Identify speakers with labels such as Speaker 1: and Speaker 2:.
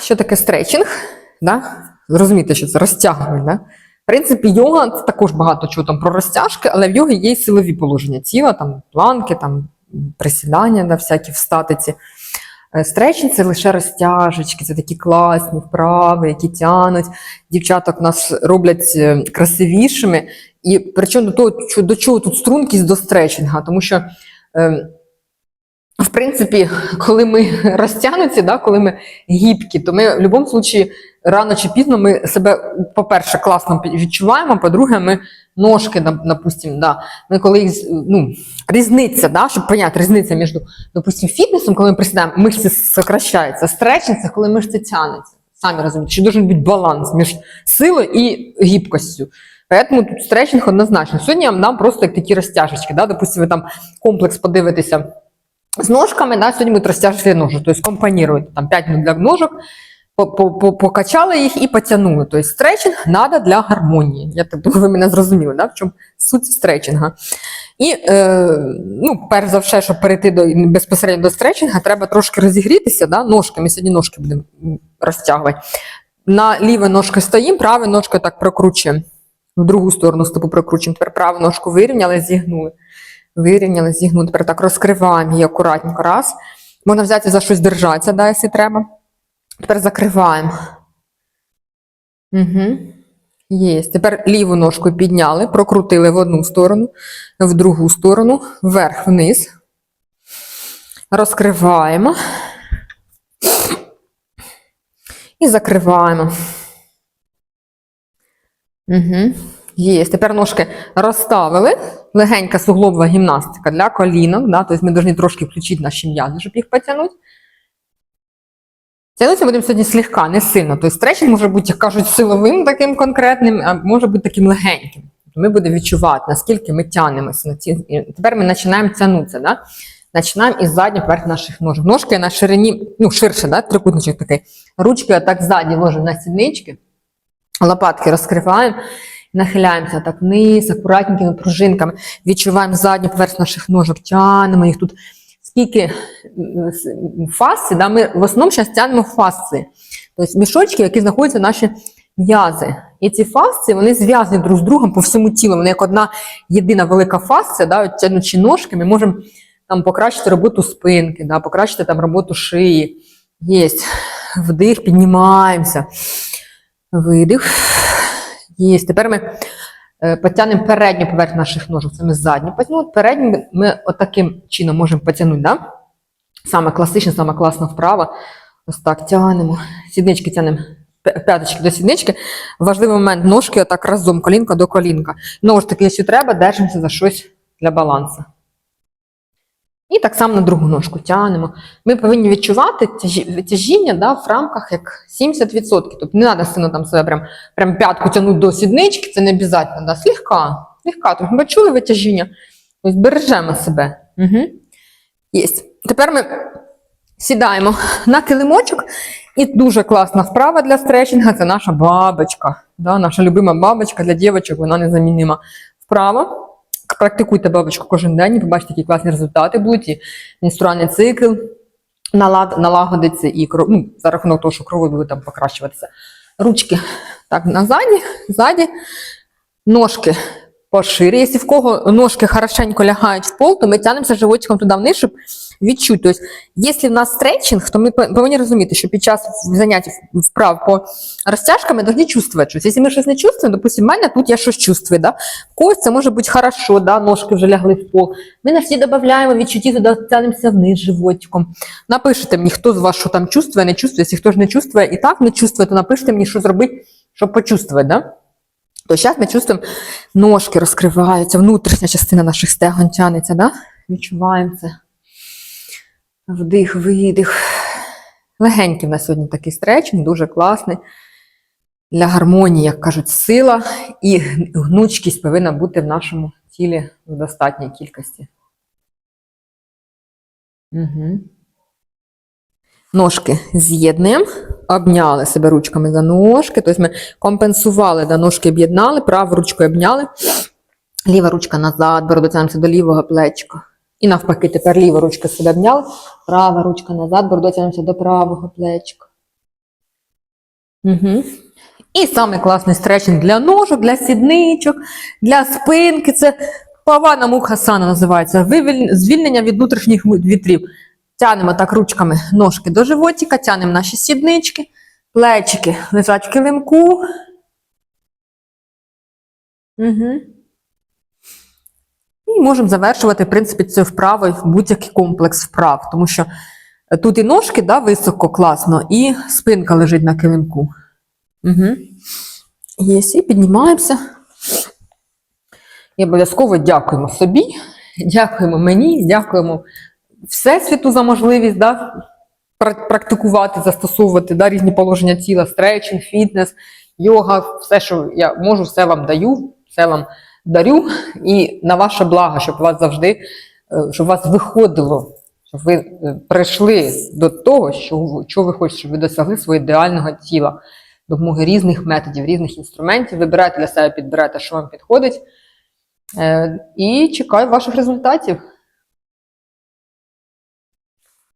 Speaker 1: що таке стретчинг? Да? Зрозуміти, що це розтягування. Да? В принципі, йога це також багато чого там про розтяжки, але в йогі є силові положення тіла, там планки, там присідання, да, всякі в статиці. Е, Стретчинг – це лише розтяжечки, це такі класні вправи, які тянуть. Дівчаток нас роблять е, красивішими. І причому до того, до чого тут стрункість до стретчинга, тому що. Е, в принципі, коли ми розтягнуті, да, коли ми гібкі, то ми в будь-якому випадку рано чи пізно ми себе, по-перше, класно відчуваємо, по-друге, ми ножки, допустим, да, ми коли їх, ну, різниця, да, щоб поняти, різниця між, допустим, фітнесом, коли ми присідаємо, мишці сокращаються, це коли мишці тягнуться. Самі розумієте, що дуже бути баланс між силою і гібкостю. Поэтому тут стретчинг однозначно. Сьогодні дам просто як такі розтяжечки. Да? Допустим, ви там комплекс подивитеся з ножками, да, сьогодні будуть розтяжки ножок, тобто компоніруєте там 5 минут для по- покачали їх і потягнули. Тобто стретчинг треба для гармонії. Я так думаю, ви мене зрозуміли, да? в чому суть стретчинга. І е, ну, перш за все, щоб перейти до, безпосередньо до стретчинга, треба трошки розігрітися да? ножки. Ми сьогодні ножки будемо розтягувати. На ліве ножки стоїмо, праве ножку так прокручуємо. В другу сторону стопу прокручуємо. Тепер праву ножку вирівняли, зігнули. Вирівняли, зігнули. Тепер так розкриваємо її акуратненько. Раз. Можна взяти за щось держатися, да, якщо треба. Тепер закриваємо. Угу. Є. Тепер ліву ножку підняли, прокрутили в одну сторону, в другу сторону, вверх, вниз. Розкриваємо. І закриваємо. Угу. Є. Тепер ножки розставили. Легенька суглобова гімнастика для колінок. Да? Тобто ми повинні трошки включити наші м'язи, щоб їх потягнути. Тягнутися будемо сьогодні слегка, не сильно. Тобто стретчинг може бути, як кажуть, силовим таким конкретним, а може бути таким легеньким. Ми будемо відчувати, наскільки ми ці- Тепер ми починаємо тягнутися. Да? Починаємо із заднього поверх наших ножок. Ножки на ширині, ну ширше, да? трикутничок такий. Ручки отак ззаді ложимо на сіднички. Лопатки розкриваємо, нахиляємося так вниз, акуратненькими пружинками. Відчуваємо задню поверхню наших ножок, тянемо їх тут. Скільки фасцій, да, ми в основному зараз тягнемо фасції. Тобто мішочки, які знаходяться наші м'язи. І ці фасції, вони зв'язані друг з другом по всьому тілу. Вони як одна єдина велика фасція, да, от ножки, ми можемо там покращити роботу спинки, да, покращити там роботу шиї. Єсть. Вдих, піднімаємося. Видих. Є. Тепер ми е, потягнемо передню поверхню наших ножок. Це ми задню потягнули. Передню ми отаким чином можемо потягнути. Да? Саме класична, саме класна вправа. Ось так тягнемо. Сіднички тягнемо п'яточки до сіднички. Важливий момент ножки отак разом, колінка до колінка. Знову ж таки, якщо треба, держимося за щось для балансу. І так само на другу ножку тягнемо. Ми повинні відчувати тяжі- тяжіння да, в рамках як 70%. Тобто не треба сильно там себе прям, прям п'ятку тягнути до сіднички, це не обов'язково. Да. Слегка, слегка. Тобто ми чули витяжіння. Ось бережемо себе. Угу. Єсть. Тепер ми сідаємо на килимочок. І дуже класна вправа для стретчинга це наша бабочка. Да, наша любима бабочка для дівчаток, вона незамінима вправа. Практикуйте бабочку кожен день, і побачите, які класні результати будуть. І менструальний цикл налад, налагодиться і ну, за рахунок того, що кров буде там покращуватися. Ручки так назаді, ззаді, ножки пошире. Якщо в кого ножки хорошенько лягають в пол, то ми тягнемося животиком туди вниз, щоб відчути. Тобто, якщо в нас стретчинг, то ми повинні розуміти, що під час занять вправ по розтяжкам ми повинні чувствувати щось. Якщо ми щось не чувствуємо, допустим, мене тут я щось чувствую. Да? В когось це може бути хорошо, да? ножки вже лягли в пол. Ми на всі додаємо відчутті, туди тягнемося вниз животиком. Напишите мені, хто з вас що там чувствує, не чувствує. Якщо хтось не чувствує і так не чувствує, то напишите мені, що зробити, щоб почувствувати. Да? То зараз ми чувствуємо, ножки розкриваються, внутрішня частина наших стегон тягнеться, да? відчуваємо це. Вдих, видих. Легенький в нас сьогодні такий стретчинг, дуже класний. Для гармонії, як кажуть, сила і гнучкість повинна бути в нашому тілі в достатній кількості. Угу. Ножки з'єднуємо, обняли себе ручками за ножки. Тобто ми компенсували, да, ножки об'єднали, праву ручку обняли, ліва ручка назад, бородотянемося до лівого плечка. І навпаки, тепер ліва ручка себе обняла, права ручка назад, бородотянемося до правого плечка. Угу. І самий класний стретчинг для ножок, для сідничок, для спинки. Це павана муха сана називається. Звільнення від внутрішніх вітрів. Тянемо так ручками ножки до животика, тянемо наші сіднички, плечики лежать в килимку. Угу. І можемо завершувати, в принципі, цю вправу будь-який комплекс вправ, тому що тут і ножки да, високо, класно, і спинка лежить на килимку. Угу. Є, і піднімаємося. І обов'язково дякуємо собі, дякуємо мені, дякуємо Всесвіту за можливість да, практикувати, застосовувати да, різні положення тіла, стретчинг, фітнес, йога, все, що я можу, все вам даю, все вам дарю. І на ваше благо, щоб вас завжди, е, щоб вас виходило, щоб ви е, прийшли до того, що, ви- ви хочете, щоб ви досягли свого ідеального тіла, допомоги різних методів, різних інструментів. Вибирайте для себе, підбирайте, що вам підходить. Е, І чекаю ваших результатів.